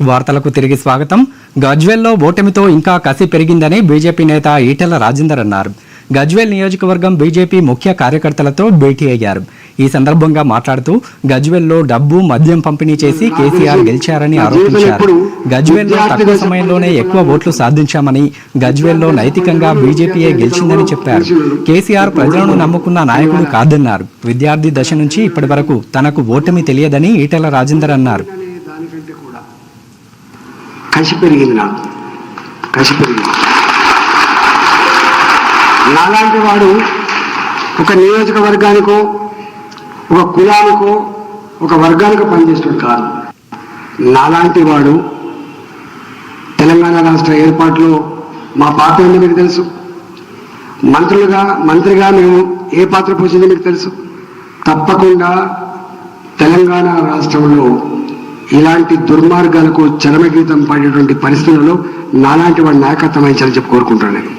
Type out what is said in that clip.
వార్తలకు తిరిగి స్వాగతం. గజ్వేల్లో ఓటమితో ఇంకా కసి పెరిగిందని బీజేపీ నేత ఈటెల రాజేందర్ అన్నారు. గజ్వేల్ నియోజకవర్గం బీజేపీ ముఖ్య కార్యకర్తలతో భేటీ అయ్యారు. ఈ సందర్భంగా మాట్లాడుతూ గజ్వేల్లో డబ్బు మద్యం పంపిణీ చేసి కేసీఆర్ గెలిచారని ఆరోపించారు. గజ్వేల్లో తక్కువ సమయంలోనే ఎక్కువ ఓట్లు సాధించామని గజ్వేల్లో నైతికంగా బీజేపీయే గెలిచిందని చెప్పారు. కేసీఆర్ ప్రజలను నమ్ముకున్న నాయకుడు కాదన్నారు. విద్యార్థి దశ నుంచి ఇప్పటి వరకు తనకు ఓటమి తెలియదని ఈటెల రాజేందర్ అన్నారు. కసి పెరిగింది నాకు. కసి పెరిగింది నాలాంటి వాడు ఒక నియోజకవర్గానికో ఒక కులానికో ఒక వర్గానికో పనిచేస్తాడు కాదు. నాలాంటి వాడు తెలంగాణ రాష్ట్ర ఏర్పాటులో మా పాత్ర ఉంది మీకు తెలుసు. మంత్రులుగా మంత్రిగా మేము ఏ పాత్ర పోసిందో మీకు తెలుసు. తప్పకుండా తెలంగాణ రాష్ట్రంలో ఇలాంటి దుర్మార్గాలకు చరమగీతం పడేటువంటి పరిస్థితులలో నాలాంటి వాడి నాయకత్వం వహించాలని చెప్పి కోరుకుంటాను నేను.